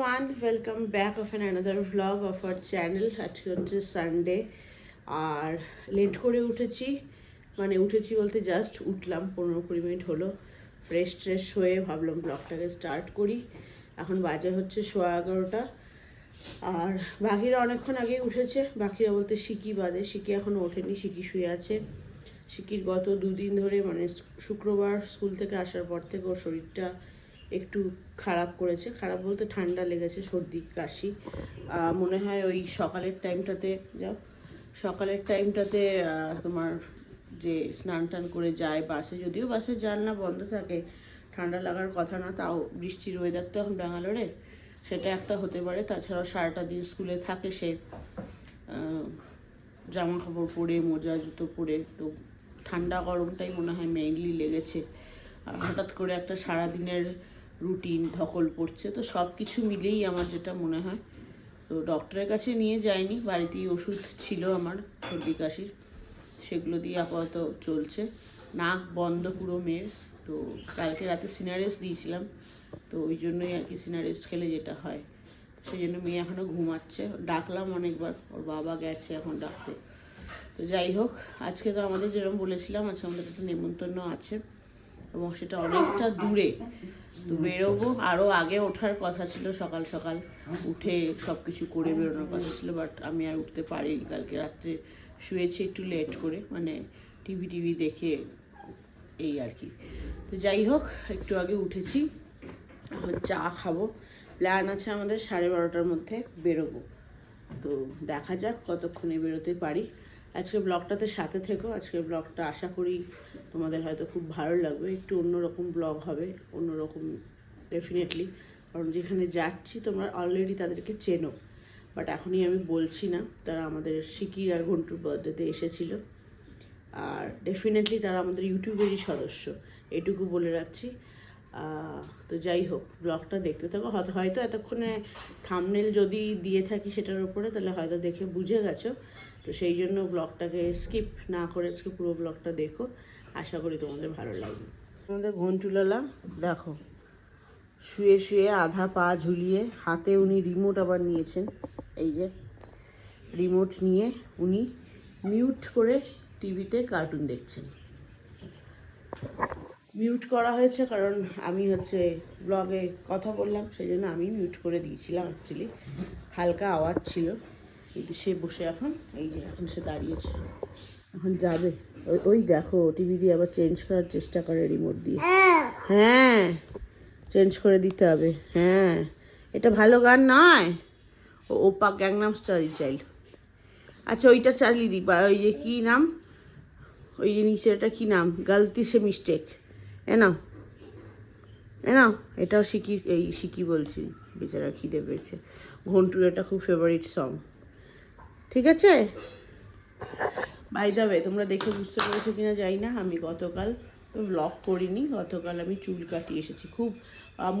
Everyone welcome back of an another vlog of our channel আজকে হচ্ছে Sunday আর late করে উঠেছি। মানে উঠেছি বলতে জাস্ট উঠলাম, পনেরো কুড়ি মিনিট হলো। ফ্রেশ ট্রেশ হয়ে ভাবলাম ব্লগটাকে স্টার্ট করি। এখন বাজে হচ্ছে সোয়া এগারোটা। আর বাকিরা অনেকক্ষণ আগেই উঠেছে। বাকিরা বলতে সিকি বাদে। সিকি এখনও ওঠেনি সিকি শুয়ে আছে। সিকির গত দুদিন ধরে মানে শুক্রবার স্কুল থেকে আসার পর থেকে ওর শরীরটা একটু খারাপ করেছে। খারাপ বলতে ঠান্ডা লেগেছে, সর্দি, কাশি। মনে হয় ওই সকালের টাইমটাতে, যাও, সকালের টাইমটাতে তোমার যে স্নান টান করে যায় বাসে, যদিও বাসে জানলা বন্ধ থাকে, ঠান্ডা লাগার কথা না, তাও বৃষ্টির ওয়েদার তো এখন ব্যাঙ্গালোরে, সেটা একটা হতে পারে। তাছাড়াও সারাটা দিন স্কুলে থাকে সে জামা কাপড় পরে, মোজা, জুতো পরে, তো ঠান্ডা গরমটাই মনে হয় মেইনলি লেগেছে। হঠাৎ করে একটা সারাদিনের রুটিন, ধকল পড়ছে, তো সব কিছু মিলেই আমার যেটা মনে হয়। তো ডক্টরের কাছে নিয়ে যাইনি, বাড়িতেই ওষুধ ছিল আমার, সর্দি কাশির, সেগুলো দিয়ে আপাতত চলছে। নাক বন্ধ পুরো মেয়ের, তো কালকে রাতে সিনারেস্ট দিয়েছিলাম, তো ওই জন্যই আর কি সিনারেস্ট খেলে যেটা হয়। সেই জন্য মেয়ে এখনও ঘুমাচ্ছে, ডাকলাম অনেকবার, ওর বাবা গেছে এখন ডাকতে। তো যাই হোক, আজকে তো আমাদের যেরকম বলেছিলাম, আজকে আমাদের একটা নেমন্তন্ন আছে। এবং সেটা অনেকটা দূরে। তো বেরোবো। আরও আগে ওঠার কথা ছিল, সকাল সকাল উঠে সব কিছু করে বেরোনোর কথা ছিল বাট আমি আর উঠতে পারিনি। কালকে রাত্রে শুয়েছি একটু লেট করে মানে টিভি টিভি দেখে এই আর কি। তো যাই হোক, একটু আগে উঠেছি। চা খাব। প্ল্যান আছে আমাদের সাড়ে বারোটার মধ্যে বেরোবো। তো দেখা যাক কতক্ষণে বেরোতে পারি। আজকে ব্লগটাতে সাথে থেকো। আজকে ব্লগটা আশা করি তোমাদের হয়তো খুব ভালো লাগবে। একটু অন্যরকম ব্লগ হবে, অন্যরকম ডেফিনেটলি কারণ যেখানে যাচ্ছি, তোমরা অলরেডি তাদেরকে চেনো। বাট এখনই আমি বলছি না, তারা আমাদের সিকির আর ঘন্টুর বার্থডেতে এসেছিল। আর ডেফিনেটলি তারা আমাদের ইউটিউবেরই সদস্য, এটুকু বলে রাখছি। তো যাই হোক, ব্লগটা দেখতে থাকো। হয়তো এতক্ষণে থামনেল যদি দিয়ে থাকি সেটার উপরে, তাহলে হয়তো দেখে বুঝে গেছো। তো সেই জন্য ব্লগটাকে স্কিপ না করে আজকে পুরো ব্লগটা দেখো। আশা করি তোমাদের ভালো লাগবে। আমাদের ঘন্টুলালা, দেখো, শুয়ে শুয়ে আধা পা ঝুলিয়ে হাতে উনি রিমোট আবার নিয়েছেন। এই যে রিমোট নিয়ে উনি মিউট করে টিভিতে কার্টুন দেখছেন। মিউট করা হয়েছে কারণ আমি হচ্ছে ব্লগে কথা বললাম, সেই জন্য আমি মিউট করে দিয়েছিলাম অ্যাকচুয়ালি হালকা আওয়াজ ছিল। কিন্তু সে বসে এখন, এই যে এখন সে দাঁড়িয়েছে। এখন যাবে। ওই ওই দেখো টিভি দিয়ে আবার চেঞ্জ করার চেষ্টা করে রিমোট দিয়ে। হ্যাঁ চেঞ্জ করে দিতে হবে। হ্যাঁ এটা ভালো গান নয়। ও ওপা গ্যাংনাম স্টাইল চাইল্ড আচ্ছা ওইটা চালিয়ে দিই। বা ওই যে কী নাম? ওই যে নিচে কী নাম? গালতি সে মিস্টেক এ নাও। এ নাও। এটাও শিখি এই শিখি বলছি। বেচারা খিদে পেয়েছে। ঘন্টুর এটা খুব ফেভারিট সং ঠিক আছে? বাই দাবে তোমরা দেখে বুঝতে পেরেছ কিনা জানি না, আমি গতকাল ব্লগ করিনি, গতকাল আমি চুল কাটিয়ে এসেছি। খুব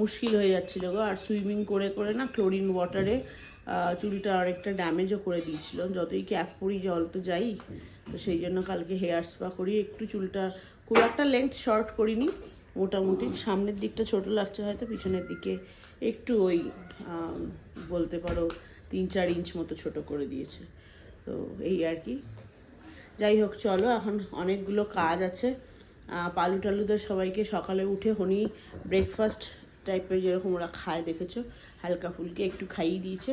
মুশকিল হয়ে যাচ্ছিল গো, আর সুইমিং করে করে না ক্লোরিন ওয়াটারে চুলটা অনেকটা ড্যামেজও করে দিয়েছিল। যতই ক্যাপ পরি জল তো যাই, তো সেই জন্য কালকে হেয়ার স্পা করি একটু চুলটা খুব একটা লেন্থ শর্ট করিনি, মোটামুটি। সামনের দিকটা ছোট লাগছে হয়তো, পিছনের দিকে একটু ওই বলতে পারো, তিন চার ইঞ্চ মতো ছোট করে দিয়েছে। তো এই আর কি। যাই হোক, চলো, এখন অনেকগুলো কাজ আছে। পালু টালুদের সবাইকে সকালে উঠে হনি ব্রেকফাস্ট টাইপের যেরকম ওরা খায়, দেখেছ? হালকা ফুলকে একটু খাইয়ে দিয়েছে।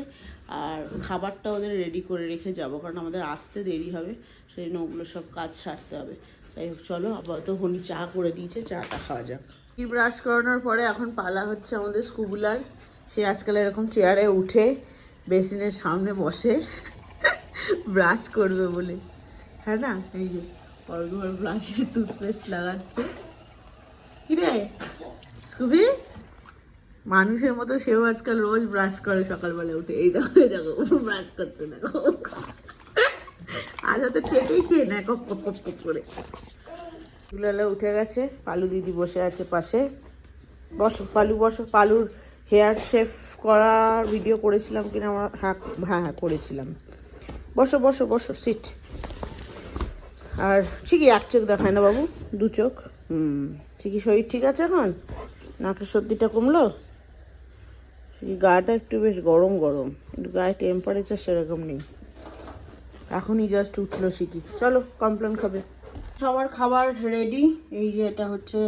আর খাবারটা ওদের রেডি করে রেখে যাব, কারণ আমাদের আসতে দেরি হবে সেই জন্য ওগুলো সব কাজ সারতে হবে। যাই হোক, চলো, আপাতত হনি চা করে দিয়েছে, চাটা খাওয়া যাক। কি ব্রাশ করানোর পরে এখন পালা হচ্ছে আমাদের স্কুবুলার সে আজকাল এরকম চেয়ারে উঠে বেসিনের সামনে বসে। ব্রাশ করবে বলে। হ্যাঁ না? এই যে পরগুলো ব্রাশে টুথপেস্ট লাগাচ্ছে। কি রে? স্কুবি? মানুষের মতো সেও আজকাল রোজ ব্রাশ করে সকালবেলা উঠে। এই দেখো দেখো ব্রাশ করতে দেখো। আজ হয়তো চেটেই খেয়ে নেয় কপ কপ কপ কপ করে। চুলালা উঠে গেছে। পালু দিদি বসে আছে পাশে। বসো, পালু, বসো, পালুর হেয়ার শেভ করার ভিডিও করেছিলাম কিনা আমার হ্যাঁ হ্যাঁ হ্যাঁ করেছিলাম। বসো বসো বসো সিট আর ঠিকই এক চোখ দেখায় না বাবু দু চোখ। হুম। ঠিকই শরীর ঠিক আছে এখন? নাকের সর্দিটা কমলো? গাটা একটু বেশ গরম গরম। কিন্তু গায়ে টেম্পারেচার সেরকম নেই। এখনই জাস্ট উঠল শিখি। চলো কমপ্লেন খাবে। সবার খাবার রেডি এই যে এটা হচ্ছে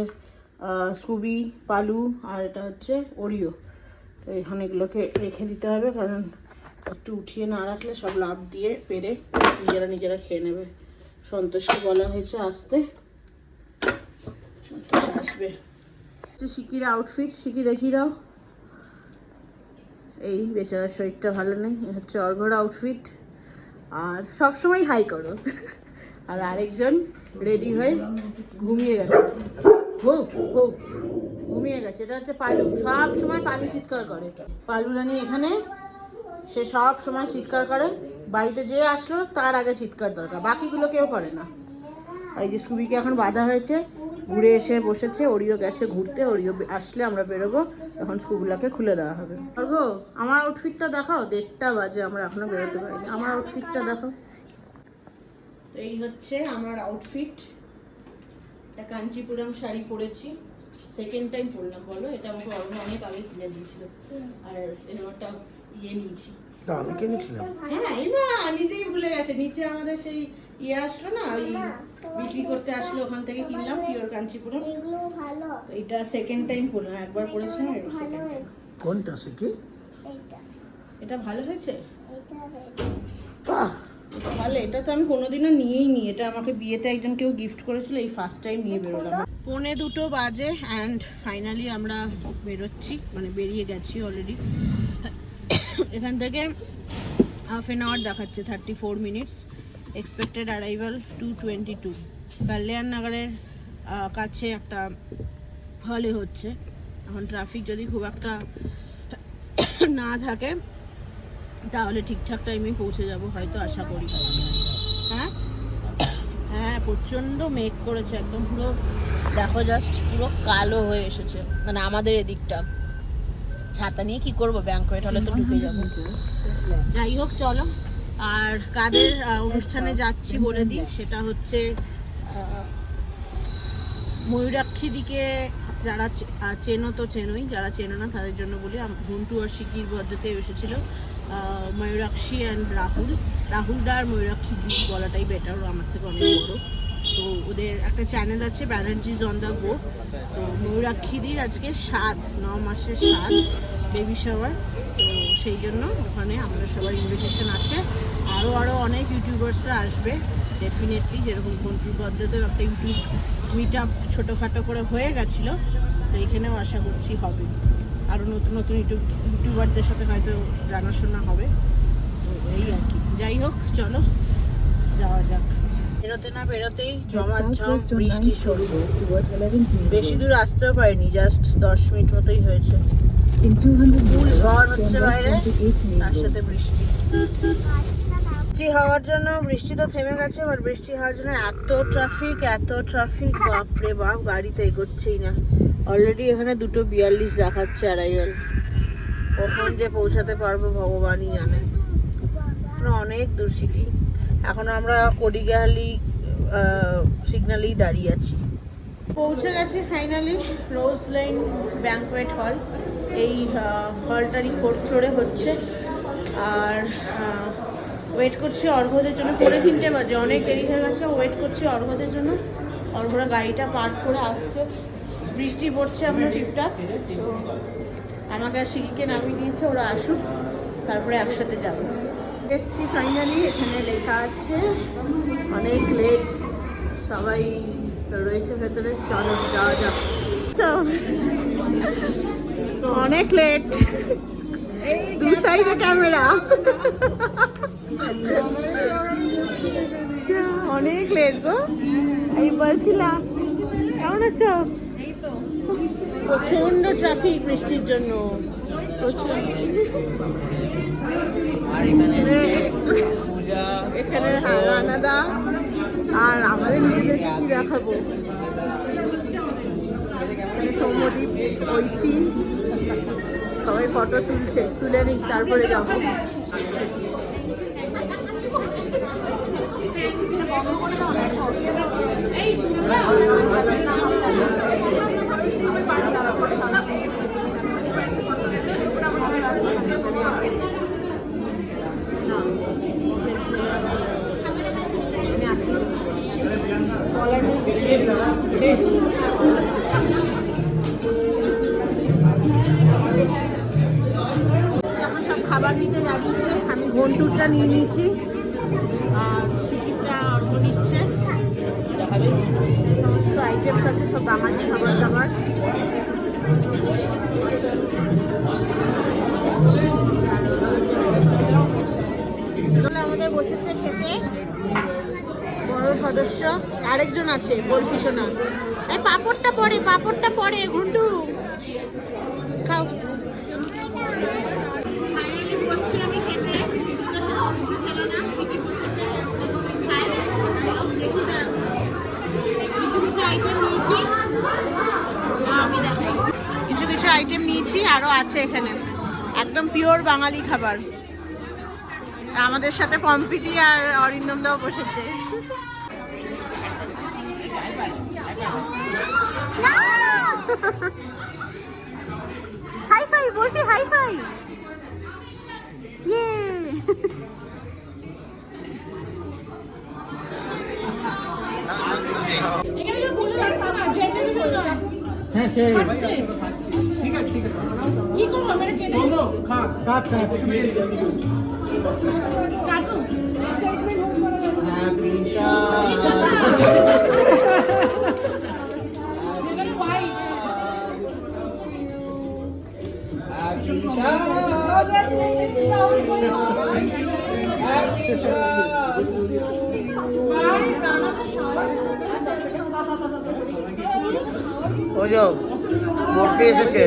স্কুবি পালু আর এটা হচ্ছে ওরিও তো এখানে এগুলোকে রেখে দিতে হবে কারণ একটু উঠিয়ে না রাখলে সব লাভ দিয়ে পেরে নিজেরা নিজেরা খেয়ে নেবে। সন্তোষকে বলা হয়েছে আসতে। সন্তোষ আসবে। শিকির আউটফিট শিকি দেখিয়ে দাও। এই বেচারার শরীরটা ভালো নেই হচ্ছে অর্ঘর আউটফিট আর সবসময় হাই করো। আর আরেকজন রেডি হয়ে ঘুমিয়ে গেছে। হোক হোক, ঘুমিয়ে গেছে। এটা হচ্ছে পালু। সব সময় পালু চিৎকার করে। পালু রানী এখানে সে সব সময় চিৎকার করে। বাড়িতে যে আসলো, তার আগে চিৎকার দরকার। বাকিগুলো কেউ করে না। এই যে স্কুবিকে এখন বাধা হয়েছে, ঘুরে এসে বসেছে, ওরিও গেছে ঘুরতে, ওরিও আসলে আমরা বেরোবো, তখন স্কুগুলাকে খুলে দেওয়া হবে। অর্ঘ আমার আউটফিটটা দেখাও, দেড়টা বাজে, আমরা এখনও বেরোতে পারিনি। আমার আউটফিটটা দেখাও। এই হচ্ছে আমার আউটফিট একটা কাঞ্চিপুরম শাড়ি পরেছি। সেকেন্ড টাইম পরলাম, বলো। এটা আমাকে অনেক আগে কিনে দিয়েছিল। আর এরকম একটা ইয়ে নিয়েছি। তা আমি কিনেছিলাম। হ্যাঁ এই না নিজেই ভুলে গেছে। নিচে আমাদের সেই ইয়ে আসলো না ওই বিক্রি করতে আসলো ওখান থেকে কিনলাম পিওর কাঞ্চিপুরম। এগুলো ভালো। এটা সেকেন্ড টাইম পরলাম একবার পরেছিলাম এটা সেকেন্ড টাইম কোনটা সে কি? এটা এটা ভালো হয়েছে? এটা বাহ! এটা ভালো এটা তো আমি কোনোদিনও নিয়েই নি এটা আমাকে বিয়েতে একজন কেউ গিফট করেছিল এই ফার্স্ট টাইম নিয়ে বেরোলাম। পৌনে দুটো বাজে অ্যান্ড ফাইনালি আমরা বেরোচ্ছি মানে বেরিয়ে গেছি অলরেডি এখান থেকে হাফ এন আওয়ার দেখাচ্ছে thirty four minutes expected arrival two twenty two Kalyan নগরের কাছে একটা হলে হচ্ছে। এখন ট্রাফিক যদি খুব একটা না থাকে, তাহলে ঠিকঠাক টাইমে পৌঁছে যাব, হয়তো আশা করি। হ্যাঁ? হ্যাঁ প্রচণ্ড মেঘ করেছে, একদম পুরো, দেখো জাস্ট পুরো কালো হয়ে এসেছে মানে আমাদের এদিকটা। ছাতা নিয়ে কি করব? ব্যাংকোয়েট হলে তো ঢুকে যাব। যাই হোক চলো। আর কাদের অনুষ্ঠানে যাচ্ছি বলে দিই? সেটা হচ্ছে ময়ূরাক্ষী দিকে যারা চেনো তো চেনোই যারা চেনো না তাদের জন্য বলি। হুন্টু আর শিকির বদ্ধতে এসেছিল ময়ূরাক্ষী অ্যান্ড রাহুল। রাহুল দা আর ময়ূরাক্ষী দি বলাটাই বেটার আমার থেকে অনেক বড়। তো ওদের একটা চ্যানেল আছে ব্যানার্জিজ অন দ্য গো তো ময়ূরাক্ষীদির আজকে সাত, ন মাসের সাত বেবি শাওয়ার তো সেই জন্য ওখানে আমাদের সবার ইনভিটেশন আছে। আরও আরও অনেক ইউটিউবার্সরা আসবে। ডেফিনেটলি যেরকম কন্ট্রি পদ্ধতিতেও একটা ইউটিউব মিট আপ ছোটোখাটো করে হয়ে গেছিল। তো এখানেও আশা করছি হবে। আরও নতুন নতুন ইউটিউব ইউটিউবারদের সাথে হয়তো জানাশোনা হবে। তো এই আর কি। যাই হোক, চলো, যাওয়া যাক। বেরোতে না বেরোতেই জমাঝম বৃষ্টি শুরু। বেশি দূর আসতেও পারিনি জাস্ট দশ মিনিট মতোই হয়েছে। ঝড় হচ্ছে বাইরে তার সাথে বৃষ্টি। বৃষ্টি হওয়ার জন্য বৃষ্টি তো থেমে গেছে এবার বৃষ্টি হওয়ার জন্য এত ট্রাফিক এত ট্রাফিক বাপরে বাপ গাড়ি তো এগোচ্ছেই না। অলরেডি এখানে দুটো বিয়াল্লিশ দেখাচ্ছে অ্যারাইভেল কখন যে পৌঁছাতে পারব ভগবানই জানে। অনেক দূর সিটি এখন আমরা কডিগাহালি সিগনালেই দাঁড়িয়ে আছি। পৌঁছে গেছি ফাইনালি রোজ লাইন ব্যাঙ্কোয়েট হল এই হলটারই ফোর্থ ফ্লোরে হচ্ছে। আর ওয়েট করছি অর্ঘদের জন্য। পরে তিনটে বাজে, অনেক দেরি হয়ে গেছে। ওয়েট করছি অর্ঘদের জন্য। অর্ঘরা গাড়িটা পার্ক করে আসছে। বৃষ্টি পড়ছে টিপটাপ তো আমাকে আর সিঁড়িকে নামিয়ে দিয়েছে, ওরা আসুক। তারপরে একসাথে যাব। এসছি ফাইনালি এখানে লেখা আছে অনেক লেট সবাই রয়েছে ভেতরে চলো যাওয়া যাক। অনেক লেট দু সাইডে ক্যামেরা অনেক লেট গো। এই বলছিলাম কেমন আছো? প্রচণ্ড ট্রাফিক বৃষ্টির জন্য। এখানে হ্যাঁ রানাদা আর আমাদের নিজেদেরকে কি দেখাবো ঐশী সবাই ফটো তুলছে তুলে নিক তারপরে যাব সব খাবার নিতে দাঁড়িয়েছে আমি ঘন্টুরটা নিয়ে নিয়েছি। আর সিকিটটা অর্ঘ নিচ্ছে। সমস্ত আইটেমস আছে, সব বাঙালি খাবার দাবার। আমাদের বসেছে খেতে। বড় সদস্য আরেকজন আছে বলছি শোনা এই পাপড়টা পরে পাপড়টা পরে ঘুন্টু। খাও। কিছু কিছু আইটেম নিয়েছি। আরও আছে এখানে। একদম পিওর বাঙালি খাবার। আমাদের সাথে পম্পিদি আর অরিন্দম দাও বসেছে। হাই ফাই বলবি হাই ফাই ইয়ে হ্যাঁ সেই কি করব? আমরা কেটে কাট কাট কাট কাটো ওই যে মূর্তি এসেছে।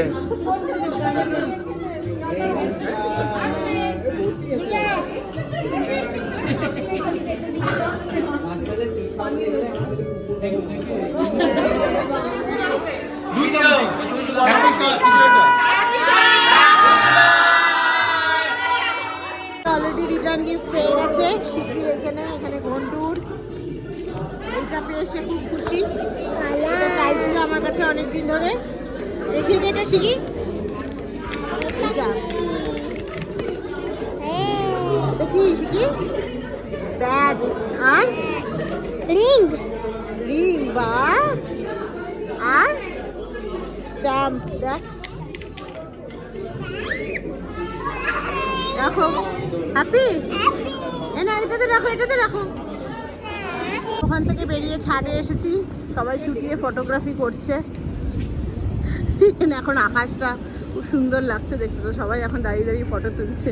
অলরেডি এইটা পেয়ে সে খুব খুশি। এটা চাইছিল আমার কাছে অনেক দিন ধরে। দেখিয়ে দে এটা শিখি। এইটা এটা কি শিখি। ব্যাচ। আর? রিং। রিং বা? আর? স্ট্যাম্প দেখ। রাখো। হ্যাপি? না এটাতে রাখো এটাতে রাখো। ওখান থেকে বেরিয়ে ছাদে এসেছি। সবাই ছুটিয়ে ফটোগ্রাফি করছে। এখন আকাশটা খুব সুন্দর লাগছে দেখতে তো, সবাই এখন দাঁড়িয়ে দাঁড়িয়ে ফটো তুলছে।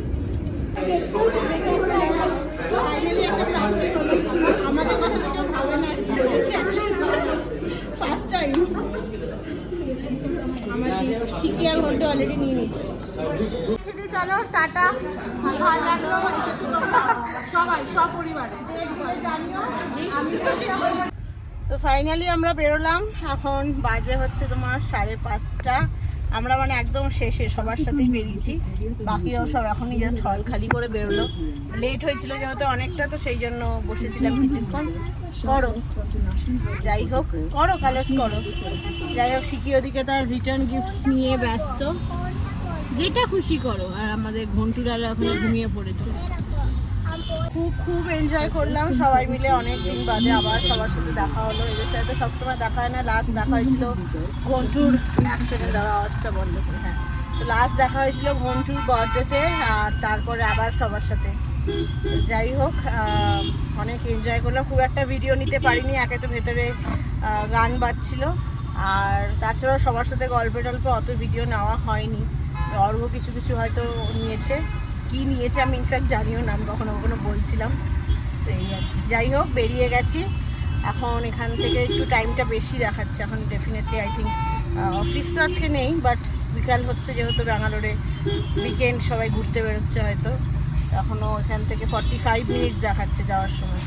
আমার শিখি আর অলরেডি নিয়ে নিয়েছে। চলো, টাটা। ভালো লাগল সবাই তো ফাইনালি আমরা বেরোলাম। এখন বাজে হচ্ছে তোমার সাড়ে পাঁচটা। আমরা মানে একদম শেষে সবার সাথেই বেরিয়েছি। বাকিরাও সব এখনই জাস্ট হল খালি করে বেরোলো। লেট হয়েছিল যেহেতু অনেকটা, তো সেই জন্য বসেছিলাম কিছুক্ষণ। করো। যাই হোক, করো কালার্স করো। যাই হোক, শিখি ওদিকে তার রিটার্ন গিফটস নিয়ে ব্যস্ত। যেটা খুশি করো। আর আমাদের ঘন্টুরারা এখন ঘুমিয়ে পড়েছে। খুব খুব এনজয় করলাম সবাই মিলে। অনেক দিন বাদে আবার সবার সাথে দেখা হলো। এদের সাথে তো সবসময় দেখা হয় না। লাস্ট দেখা হয়েছিল ঘন্টুর অ্যাক্সিডেন্ট দেওয়া আওয়াজটা বন্ধ করে। হ্যাঁ। তো লাস্ট দেখা হয়েছিল ঘন্টুর বার্থডেতে আর তারপরে আবার সবার সাথে। যাই হোক অনেক এনজয় করলাম। খুব একটা ভিডিও নিতে পারিনি। একে তো ভেতরে গান বাজছিল। আর তাছাড়াও সবার সাথে গল্পে টল্পে অত ভিডিও নেওয়া হয়নি। অর্ঘ কিছু কিছু হয়তো নিয়েছে। কি নিয়েছে আমি ইনফ্যাক্ট জানিও না, আমি কখনো কখনো বলছিলাম। তো এই আর কি। যাই হোক, বেরিয়ে গেছি। এখন এখান থেকে একটু টাইমটা বেশি দেখাচ্ছে। এখন ডেফিনেটলি আই থিঙ্ক অফিস তো আজকে নেই বাট বিকাল হচ্ছে যেহেতু ব্যাঙ্গালোরে উইকেন্ড সবাই ঘুরতে বেরোচ্ছে হয়তো। এখনও এখান থেকে ফর্টি ফাইভ মিনিটস দেখাচ্ছে যাওয়ার সময়।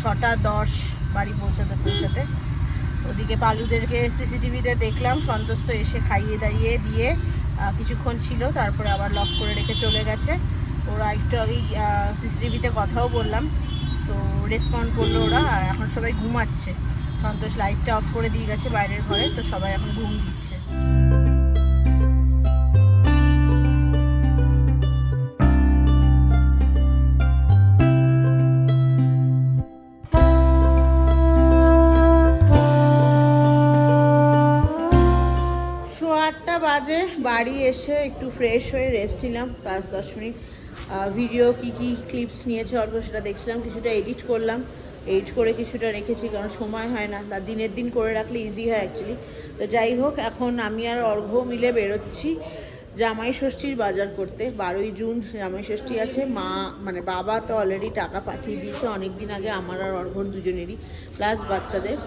ছটা দশ বাড়ি পৌঁছাতে পৌঁছাতে। ওদিকে পালুদেরকে সিসিটিভিতে দেখলাম সন্তোষ এসে খাইয়ে দাইয়ে দিয়ে কিছুক্ষণ ছিল, তারপরে আবার লক করে রেখে চলে গেছে। ওরা একটু আগেই সিসিটিভিতে কথাও বললাম, তো রেসপন্ড করল ওরা, আর এখন সবাই ঘুমাচ্ছে। সন্তোষ লাইটটা অফ করে দিয়ে গেছে বাইরের ঘরে, তো সবাই এখন ঘুম দিচ্ছে। বাড়ি এসে একটু ফ্রেশ হয়ে রেস্ট নিলাম, পাঁচ দশ মিনিট। ভিডিও কি কি ক্লিপস নিয়েছে অল্প সেটা দেখছিলাম, কিছুটা এডিট করলাম। এডিট করে কিছুটা রেখেছি, কারণ সময় হয় না। তা দিনের দিন করে রাখলে ইজি হয় অ্যাকচুয়ালি তো যাই হোক, এখন আমি আর অর্ঘ্য মিলে বেরোচ্ছি। জামাই ষষ্ঠীর বাজার করতে, বারোই জুন জামাই ষষ্ঠী আছে। মা মানে বাবা তো অলরেডি টাকা পাঠিয়ে দিয়েছে অনেক দিন আগে আমার আর অর্ঘর দুজনেরই প্লাস বাচ্চাদের।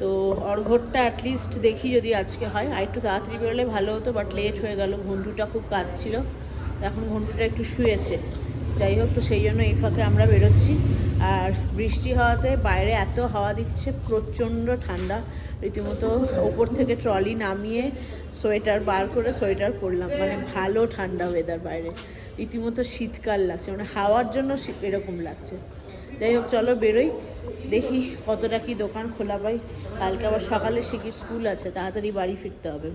তো অর্ঘরটা অ্যাটলিস্ট দেখি যদি আজকে হয়। আর একটু তাড়াতাড়ি বেরোলে ভালো হতো বাট লেট হয়ে গেল। ঘন্টুটা খুব কাঁদছিল। এখন ঘন্টুটা একটু শুয়েছে। যাই হোক, তো সেই জন্য এই ফাঁকে আমরা বেরোচ্ছি। আর বৃষ্টি হওয়াতে বাইরে এত হাওয়া দিচ্ছে, প্রচণ্ড ঠান্ডা। রীতিমতো ওপর থেকে ট্রলি নামিয়ে সোয়েটার বার করে সোয়েটার পরলাম। মানে ভালো ঠান্ডা ওয়েদার বাইরে। রীতিমতো শীতকাল লাগছে। মানে হাওয়ার জন্য এরকম লাগছে। যাই হোক, চলো বেরোই। দেখি কতটা কি দোকান খোলা পাই। কালকে আবার সকালে শিখির স্কুল আছে, তাড়াতাড়ি বাড়ি ফিরতে হবে।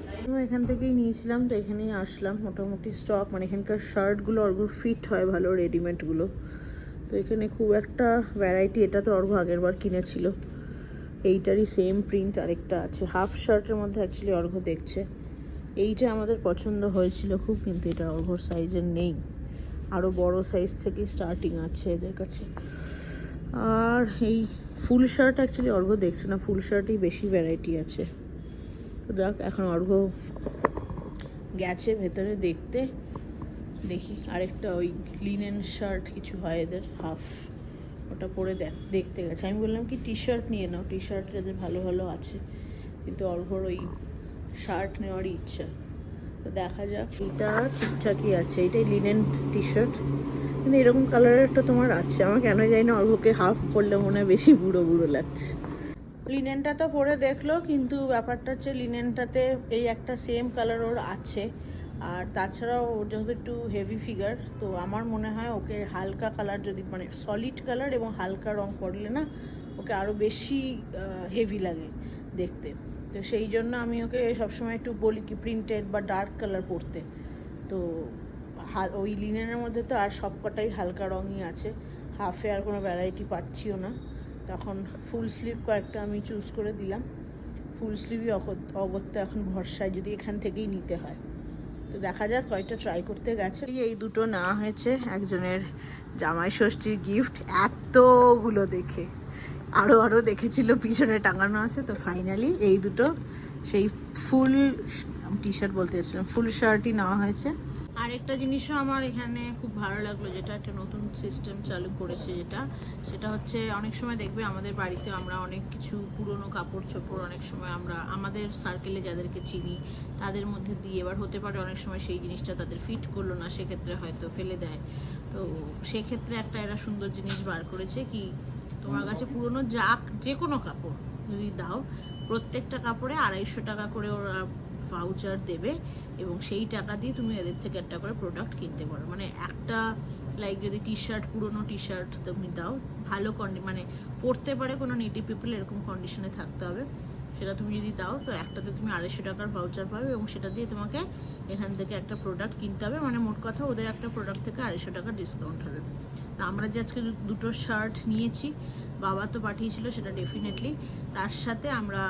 এখান থেকেই নিয়েছিলাম, তো এখানেই আসলাম। মোটামুটি স্টক মানে এখানকার শার্টগুলো অর্ঘ ফিট হয় ভালো রেডিমেডগুলো তো এখানে খুব একটা ভ্যারাইটি এটা তো অর্ঘ আগের বার কিনেছিল। এইটারই সেম প্রিন্ট আরেকটা আছে। হাফ শার্টের মধ্যে অ্যাকচুয়ালি অর্ঘ দেখছে। এইটা আমাদের পছন্দ হয়েছিল খুব, কিন্তু এটা অর্ঘর সাইজের নেই। আরও বড় সাইজ থেকে স্টার্টিং আছে এদের কাছে। আর এই ফুল শার্ট অ্যাকচুয়ালি অর্ঘ দেখছে না, ফুল শার্টেই বেশি ভ্যারাইটি আছে। তো দেখ, এখন অর্ঘ গেছে ভেতরে দেখতে। দেখি, আরেকটা ওই লিনেন শার্ট কিছু হয় এদের হাফ ওটা পরে দেখ, দেখতে গেছে। আমি বললাম কি টি শার্ট নিয়ে নাও। টি শার্ট এদের ভালো ভালো আছে। কিন্তু অর্ঘর ওই শার্ট নেওয়ারই ইচ্ছা। তো দেখা যাক। এটা ঠিকঠাকই আছে। এটাই লিনেন টি শার্ট কিন্তু এরকম কালারের একটা তোমার আছে। আমার কেন জানি না অর্ঘকে হাফ পরলে মনে হয় বেশি বুড়ো বুড়ো লাগছে। লিনেনটা তো পরে দেখল, কিন্তু ব্যাপারটা হচ্ছে লিনেনটাতে এই একটা সেম কালার ওর আছে। আর তাছাড়াও ওর যেহেতু একটু হেভি ফিগার তো আমার মনে হয় ওকে হালকা কালার যদি মানে সলিড কালার এবং হালকা রং পড়লে না, ওকে আরও বেশি হেভি লাগে দেখতে। তো সেই জন্য আমি ওকে সবসময় একটু বলি কি প্রিন্টেড বা ডার্ক কালার পরতে। তো ওই লিনেনের মধ্যে তো আর সবকটাই হালকা রঙই আছে। হাফে আর কোনো ভ্যারাইটি পাচ্ছিও না। তখন ফুল স্লিভ কয়েকটা আমি চুজ করে দিলাম। ফুল স্লিভই অগত্যা এখন ভরসায় যদি এখান থেকেই নিতে হয়। তো দেখা যাক, কয়েকটা ট্রাই করতে গেছে। এই দুটো নেওয়া হয়েছে একজনের জামাই ষষ্ঠীর গিফট এতগুলো দেখে। আরও আরও দেখেছিল, পিছনে টাঙানো আছে, তো ফাইনালি এই দুটো, সেই ফুল টি শার্ট বলতে এসেছিলাম। ফুল শার্টই নেওয়া হয়েছে। আর একটা জিনিসও আমার এখানে খুব ভালো লাগল, যেটা একটা নতুন সিস্টেম চালু করেছে যেটা, সেটা হচ্ছে অনেক সময় দেখবে আমাদের বাড়িতে আমরা অনেক কিছু পুরনো কাপড় চোপড় অনেক সময় আমরা আমাদের সার্কেলে যাদেরকে চিনি, তাদের মধ্যে দিয়ে, এবার হতে পারে অনেক সময় সেই জিনিসটা তাদের ফিট করল না, সেক্ষেত্রে হয়তো ফেলে দেয়। তো সেক্ষেত্রে একটা এরা সুন্দর জিনিস বার করেছে কি, তোমার কাছে পুরনো যা যে কোনো কাপড় যদি দাও, প্রত্যেকটা কাপড়ে আড়াইশো টাকা করে ওরা ভাউচার দেবে এবং সেই টাকা দিয়ে তুমি এদের থেকে একটা করে প্রোডাক্ট কিনতে পারো। মানে একটা লাইক যদি টি শার্ট পুরনো টি শার্ট তুমি দাও, ভালো কন্ডি মানে পরতে পারে কোনো নেটিভ পিপল এরকম কন্ডিশনে থাকতে হবে। সেটা তুমি যদি দাও, তো একটাতে তুমি আড়াইশো টাকার ভাউচার পাবে এবং সেটা দিয়ে তোমাকে এখান থেকে একটা প্রোডাক্ট কিনতে হবে। মানে মোট কথা ওদের একটা প্রোডাক্ট থেকে আড়াইশো টাকা ডিসকাউন্ট হবে। তা আমরা যে আজকে দুটো শার্ট নিয়েছি, বাবা তো পাঠিয়েছিল সেটা ডেফিনেটলি তার সাথে আমরা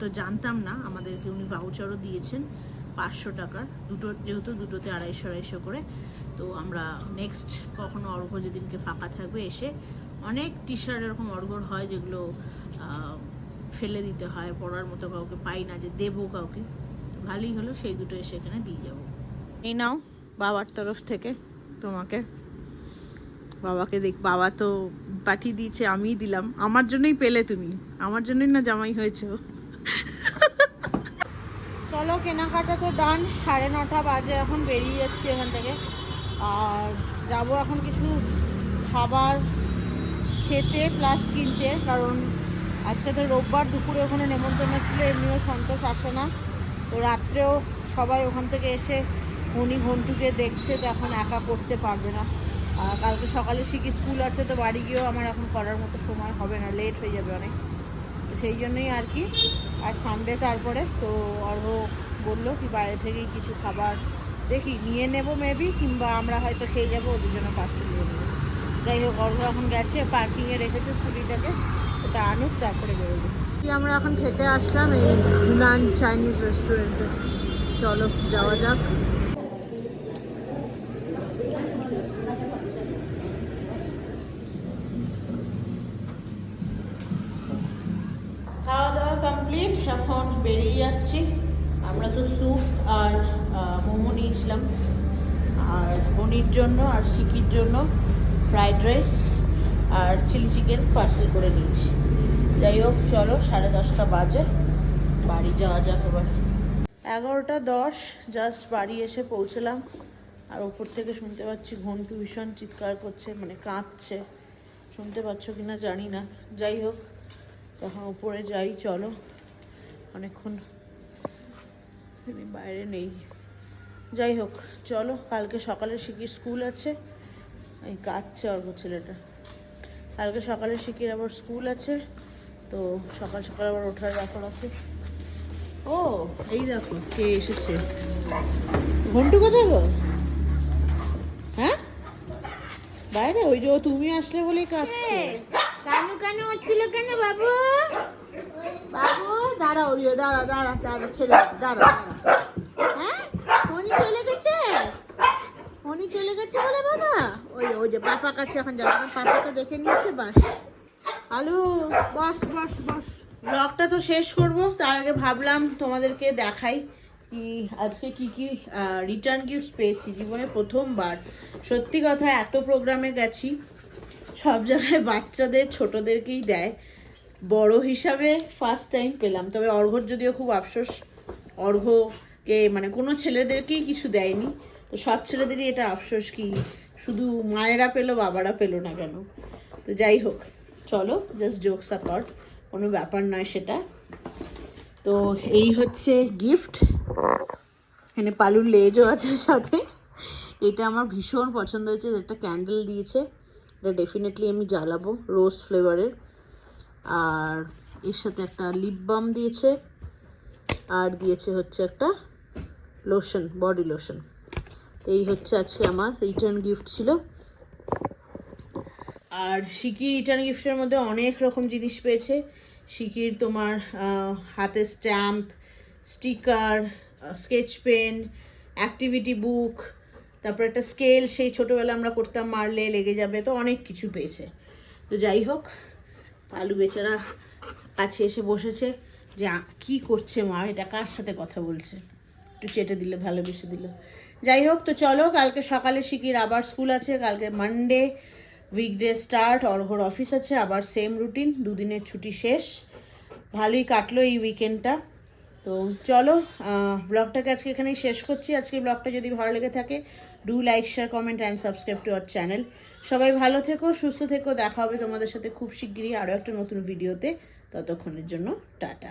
তো জানতাম না, আমাদেরকে উনি ভাউচারও দিয়েছেন পাঁচশো টাকার। দুটো, যেহেতু দুটোতে আড়াইশো আড়াইশো করে। তো আমরা নেক্সট কখনো অর্ঘ যেদিনকে ফাঁকা থাকবে এসে অনেক টি শার্ট এরকম অর্ঘর হয় যেগুলো ফেলে দিতে হয়, পরার মতো কাউকে পাই না যে দেবো কাউকে। ভালোই হলো, সেই দুটো এসে এখানে দিয়ে যাব। এই নাও বাবার তরফ থেকে তোমাকে। বাবাকে দেখ, বাবা তো পাঠিয়ে দিয়েছে, আমিই দিলাম। আমার জন্যই পেলে তুমি। আমার জন্যই না জামাই হয়েছে। চলো কেনাকাটা তো ডান সাড়ে নটা বাজে এখন বেরিয়ে যাচ্ছি এখান থেকে। আর যাব এখন কিছু খাবার খেতে প্লাস কিনতে, কারণ আজকে তো রোববার, দুপুরে ওখানে নেমন্তন্ন ছিল, এমনিও সন্তোষ আসে না। তো রাত্রেও সবাই ওখান থেকে এসে উনি ঘন্টুকে দেখছে তো এখন একা করতে পারবে না। কালকে সকালে শিখি স্কুল আছে, তো বাড়ি গিয়েও আমার এখন করার মতো সময় হবে না লেট হয়ে যাবে অনেক। সেই জন্যই আর কি। আর সানডে তারপরে তো অর্ঘ বলল কি বাইরে থেকেই কিছু খাবার দেখি, নিয়ে নেব মেবি কিংবা আমরা হয়তো খেয়ে যাব ওদের জন্য পার্সেল নিয়ে নেব। যাই হোক, অর্ঘ এখন গেছে পার্কিংয়ে রেখেছে স্কুটিটাকে, ওটা আনুক, তারপরে বেরোবো। আমরা এখন খেতে আসলাম এই ইউনান চাইনিজ রেস্টুরেন্টে চলো, যাওয়া যাক খাওয়া দাওয়া কমপ্লিট এখন বেরিয়ে যাচ্ছি আমরা তো স্যুপ আর মোমো নিয়েছিলাম। আর বনির জন্য আর সিকির জন্য ফ্রাইড রাইস আর চিলি চিকেন পার্সেল করে নিয়েছি। যাই হোক, চলো সাড়ে দশটা বাজে। বাড়ি যাওয়া যাক এবার। এগারোটা দশ জাস্ট বাড়ি এসে পৌঁছলাম। আর ওপর থেকে শুনতে পাচ্ছি ঘন্টু ভীষণ চিৎকার করছে মানে কাঁদছে। শুনতে পাচ্ছ কি না জানি না। যাই হোক, তখন উপরে যাই, চলো। অনেকক্ষণ তিনি বাইরে নেই। যাই হোক, চলো, কালকে সকালে শিখি স্কুল আছে। এই কাঁদছে অর্ঘ ছেলেটা। কালকে সকালে শিখির আবার স্কুল আছে। তো সকাল সকাল আবার ওঠার ব্যাপার আছে। ও, এই দেখো, কে এসেছে? ঘন্টু কোথায় গো? হ্যাঁ? বাইরে? ওই যে তুমি আসলে বলেই কাঁদছে। কানু কানু হচ্ছিল কেন বাবু? বাবু? দাঁড়া ওরিও দাঁড়া দাঁড়া দাঁড়া দে, দাঁড়া হ্যাঁ? ফোনই চলে গেছে? ফোনই চলে গেছে বলে বাবা? ওই ওই যে পাপা কাছে এখন যাবে। পাপাকে দেখে নিয়েছে বাস। আলু বস বস বস। ব্লগটা তো শেষ করব। তার আগে ভাবলাম তোমাদেরকে দেখাই কি আজকে কি কি রিটার্ন গিফট পেয়েছি। জীবনে প্রথমবার। সত্যি কথা এত প্রোগ্রামে গেছি। সব জায়গায় বাচ্চাদের ছোটদেরকেই দেয়। বড় হিসাবে ফার্স্ট টাইম পেলাম। তবে অর্ঘর যদিও খুব আফসোস, অর্ঘকে মানে কোনো ছেলেদেরকেই কিছু দেয়নি। তো সব ছেলেদেরই এটা আফসোস কি শুধু মায়েরা পেল, বাবারা পেল না কেন? তো যাই হোক, চলো জাস্ট জোকস অ্যাপার্ট কোনো ব্যাপার নয় সেটা। তো এই হচ্ছে গিফট এখানে পালুর লেজও আছে সাথে। এটা আমার ভীষণ পছন্দ হয়েছে একটা ক্যান্ডেল দিয়েছে। এটা ডেফিনেটলি আমি জ্বালাবো রোজ ফ্লেভারের আর এর সাথে একটা লিপ বাম দিয়েছে, আর দিয়েছে হচ্ছে একটা লোশন বডি লোশন তো এই হচ্ছে আজকে আমার রিটার্ন গিফট ছিল। আর সিকির রিটার্ন গিফটের মধ্যে অনেক রকম জিনিস পেয়েছে। সিকির তোমার হাতে stamp sticker sketch pen activity book তারপর একটা স্কেল সেই ছোটোবেলা আমরা করতাম মারলে লেগে যাবে, তো অনেক কিছু পেয়েছে। তো যাই হোক পালু বেচারা কাছে এসে বসেছে যে কি করছে মা? এটা কার সাথে কথা বলছে? একটু চেটে দিলে, ভালোবেসে দিল। যাই হোক, তো চলো, কালকে সকালে শিখির আবার স্কুল আছে। কালকে মানডে উইকডে স্টার্ট অর্ঘর অফিস আছে, আবার সেম রুটিন দুদিনের ছুটি শেষ। ভালোই কাটলো এই উইকেন্ডটা তো চলো ব্লগটাকে আজকে এখানেই শেষ করছি। আজকে ব্লগটা যদি ভালো লেগে থাকে do like share comment and subscribe to our channel সবাই ভালো থেকো, সুস্থ থেকো, দেখা হবে তোমাদের সাথে খুব শিগগিরই আরও একটা নতুন ভিডিওতে। ততক্ষণের জন্য টাটা।